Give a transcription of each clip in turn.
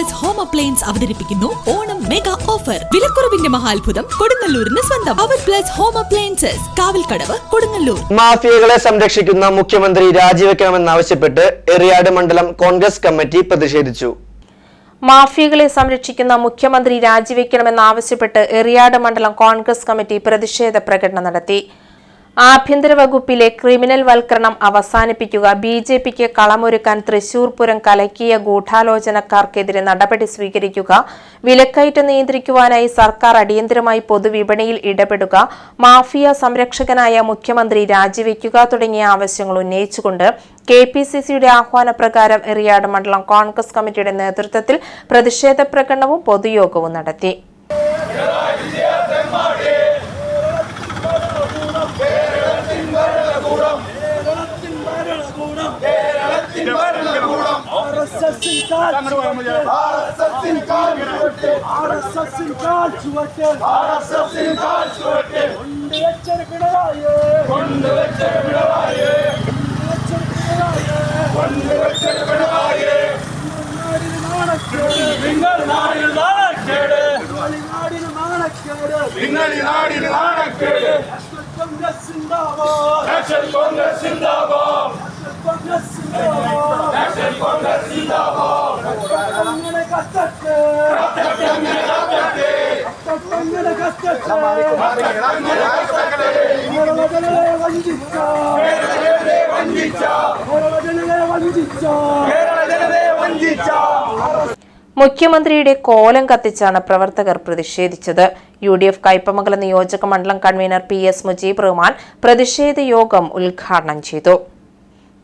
Appliance അവതരിപ്പിക്കുന്നു. Onam mega offer വിലക്കുറവിന്റെ മഹാത്ഭുതം കൊടുങ്ങല്ലൂരിന് സ്വന്തം. Our plus home appliances Kavalkadavu Kodungallur. മാഫിയകളെ സംരക്ഷിക്കുന്ന മുഖ്യമന്ത്രി രാജിവെക്കണമെന്നാവശ്യപ്പെട്ട് എറിയാട് മണ്ഡലം കോൺഗ്രസ് കമ്മിറ്റി പ്രതിഷേധിച്ചു. മാഫിയകളെ സംരക്ഷിക്കുന്ന മുഖ്യമന്ത്രി രാജിവെക്കണമെന്നാവശ്യപ്പെട്ട് എറിയാട് മണ്ഡലം കോൺഗ്രസ് കമ്മിറ്റി പ്രതിഷേധ പ്രകടനം നടത്തി. ആഭ്യന്തര വകുപ്പിലെ ക്രിമിനൽ വൽക്കരണം അവസാനിപ്പിക്കുക. ബി ജെ പിക്ക് കളമൊരുക്കാൻ തൃശൂർ പൂരം കലക്കിയ ഗൂഢാലോചനക്കാർക്കെതിരെ നടപടി സ്വീകരിക്കുക. വിലക്കയറ്റം നിയന്ത്രിക്കുവാനായി സർക്കാർ അടിയന്തരമായി പൊതുവിപണിയിൽ ഇടപെടുക. മാഫിയ സംരക്ഷകനായ മുഖ്യമന്ത്രി രാജിവെക്കുക തുടങ്ങിയ ആവശ്യങ്ങൾ ഉന്നയിച്ചുകൊണ്ട് കെ പി സി സിയുടെ ആഹ്വാനപ്രകാരം എറിയാട് മണ്ഡലം കോൺഗ്രസ് കമ്മിറ്റിയുടെ നേതൃത്വത്തിൽ പ്രതിഷേധ പ്രകടനവും പൊതുയോഗവും നടത്തി. கொண்டு வச்சிருக்கிறாயே கொண்டு வச்சிருக்கிறாயே கொண்டு வச்சிருக்கிறாயே நீங்கள் நாடில் நாணக்கேடு நீங்கள் நாடில் நாணக்கேடு காங்கிரஸ் சிந்தாபாத் காங்கிரஸ் சிந்தாபாத் മുഖ്യമന്ത്രിയുടെ കോലം കത്തിച്ചാണ് പ്രവർത്തകർ പ്രതിഷേധിച്ചത്. യു ഡി എഫ് കയ്പമംഗലം നിയോജക മണ്ഡലം convener P S Mujeeb Rahman പ്രതിഷേധ യോഗം ഉദ്ഘാടനം ചെയ്തു.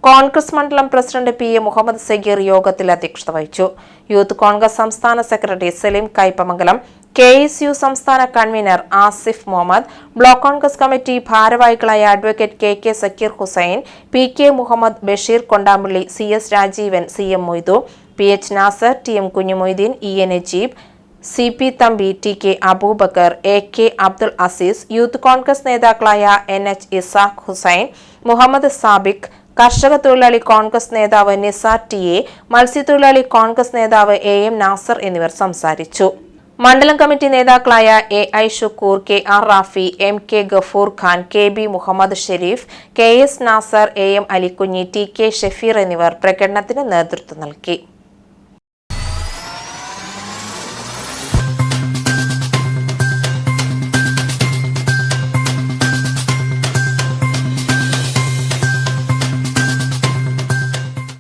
കോൺഗ്രസ് മണ്ഡലം president P A Muhammad Sageer യോഗത്തിൽ അധ്യക്ഷത വഹിച്ചു. യൂത്ത് കോൺഗ്രസ് സംസ്ഥാന secretary Saleem Kaipamangalam K S U സംസ്ഥാന convener Asif Muhammad block Congress committee ഭാരവാഹികളായ advocate K K Sakeer Hussain P K Muhammad Basheer Kondampalli C S Rajeevan C M Moidu P H Nasar T M Kunjumoideen E N Najeeb C P Thampi T K Abubakar A K Abdul Azeez youth Congress നേതാക്കളായ N H Isaac Hussain Muhammad Sabiq കർഷക തൊഴിലാളി കോൺഗ്രസ് നേതാവ് Nisar T A മത്സ്യത്തൊഴിലാളി കോൺഗ്രസ് നേതാവ് A M Nasar എന്നിവർ സംസാരിച്ചു. മണ്ഡലം committee നേതാക്കളായ A I Shukkoor K R Rafi M K Gafoor Khan K B Muhammad Shereef K S Nasar A M Alikunju T K Shefeer എന്നിവർ പ്രകടനത്തിന് നേതൃത്വം നൽകി.